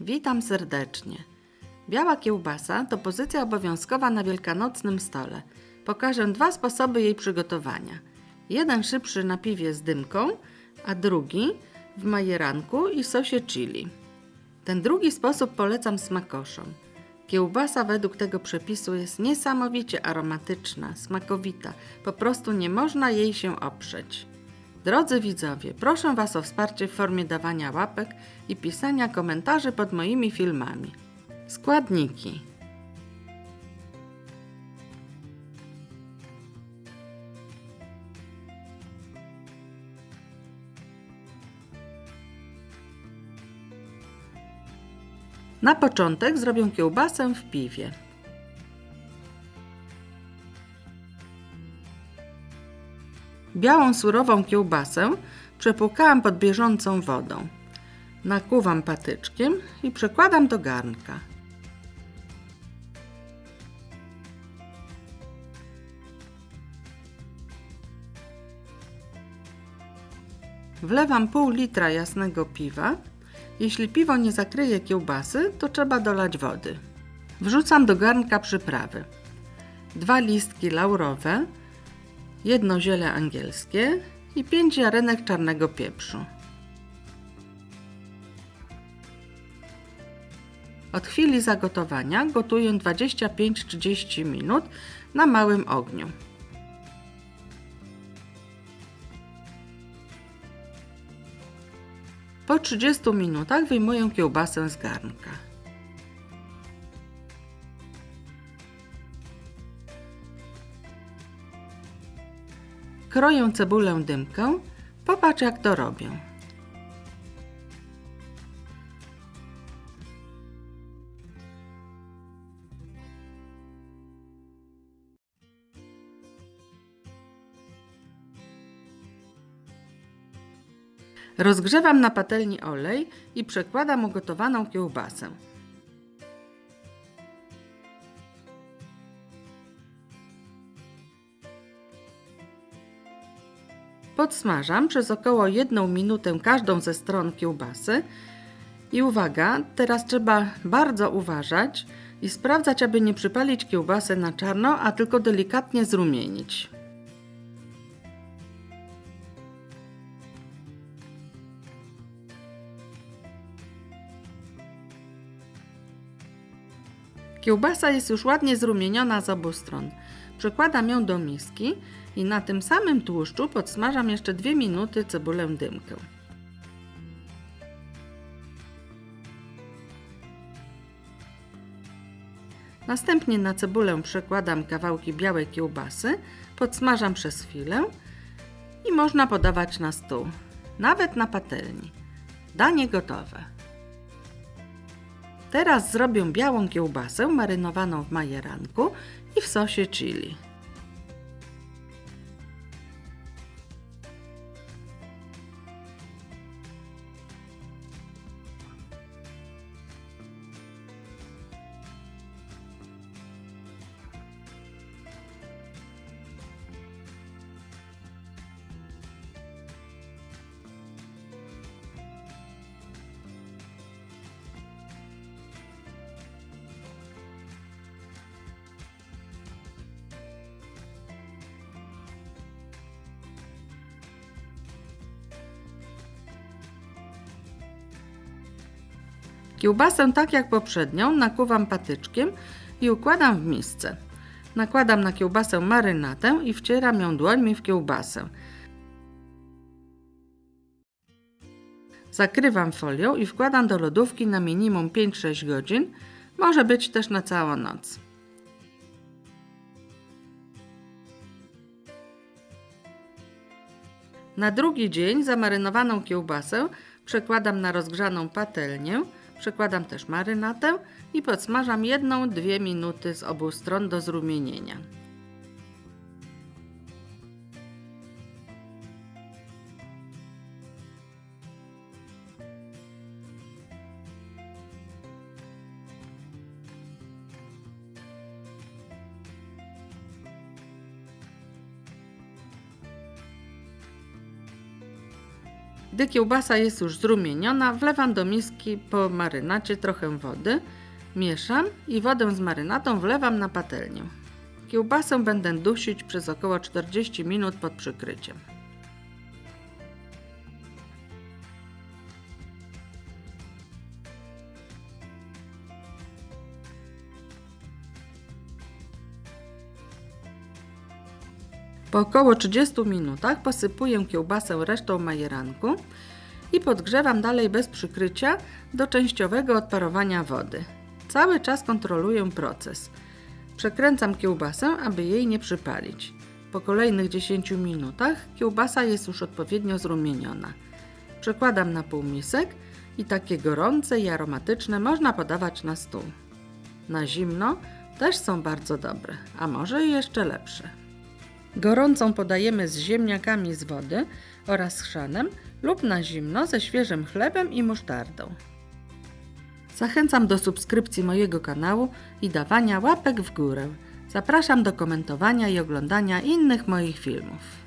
Witam serdecznie. Biała kiełbasa to pozycja obowiązkowa na wielkanocnym stole. Pokażę dwa sposoby jej przygotowania. Jeden szybszy na piwie z dymką, a drugi w majeranku i sosie chili. Ten drugi sposób polecam smakoszom. Kiełbasa według tego przepisu jest niesamowicie aromatyczna, smakowita, po prostu nie można jej się oprzeć. Drodzy widzowie, proszę Was o wsparcie w formie dawania łapek i pisania komentarzy pod moimi filmami. Składniki. Na początek zrobię kiełbasę w piwie. Białą surową kiełbasę przepłukałam pod bieżącą wodą. Nakuwam patyczkiem i przekładam do garnka. Wlewam pół litra jasnego piwa. Jeśli piwo nie zakryje kiełbasy, to trzeba dolać wody. Wrzucam do garnka przyprawy. Dwa listki laurowe, jedno ziele angielskie i pięć ziarenek czarnego pieprzu. Od chwili zagotowania gotuję 25-30 minut na małym ogniu. Po 30 minutach wyjmuję kiełbasę z garnka. Kroję cebulę dymkę. Popatrz jak to robię. Rozgrzewam na patelni olej i przekładam ugotowaną kiełbasę. Podsmażam przez około 1 minutę każdą ze stron kiełbasy. I uwaga, teraz trzeba bardzo uważać i sprawdzać, aby nie przypalić kiełbasy na czarno, a tylko delikatnie zrumienić. Kiełbasa jest już ładnie zrumieniona z obu stron. Przekładam ją do miski i na tym samym tłuszczu podsmażam jeszcze 2 minuty cebulę dymkę. Następnie na cebulę przekładam kawałki białej kiełbasy, podsmażam przez chwilę i można podawać na stół, nawet na patelni. Danie gotowe. Teraz zrobię białą kiełbasę marynowaną w majeranku i w sosie chili. Kiełbasę tak jak poprzednią nakuwam patyczkiem i układam w misce. Nakładam na kiełbasę marynatę i wcieram ją dłońmi w kiełbasę. Zakrywam folią i wkładam do lodówki na minimum 5-6 godzin, może być też na całą noc. Na drugi dzień zamarynowaną kiełbasę przekładam na rozgrzaną patelnię, przekładam też marynatę i podsmażam 1-2 minuty z obu stron do zrumienienia. Gdy kiełbasa jest już zrumieniona, wlewam do miski po marynacie trochę wody, mieszam i wodę z marynatą wlewam na patelnię. Kiełbasę będę dusić przez około 40 minut pod przykryciem. Po około 30 minutach posypuję kiełbasę resztą majeranku i podgrzewam dalej bez przykrycia do częściowego odparowania wody. Cały czas kontroluję proces. Przekręcam kiełbasę, aby jej nie przypalić. Po kolejnych 10 minutach kiełbasa jest już odpowiednio zrumieniona. Przekładam na półmisek i takie gorące i aromatyczne można podawać na stół. Na zimno też są bardzo dobre, a może i jeszcze lepsze. Gorącą podajemy z ziemniakami z wody oraz chrzanem lub na zimno ze świeżym chlebem i musztardą. Zachęcam do subskrypcji mojego kanału i dawania łapek w górę. Zapraszam do komentowania i oglądania innych moich filmów.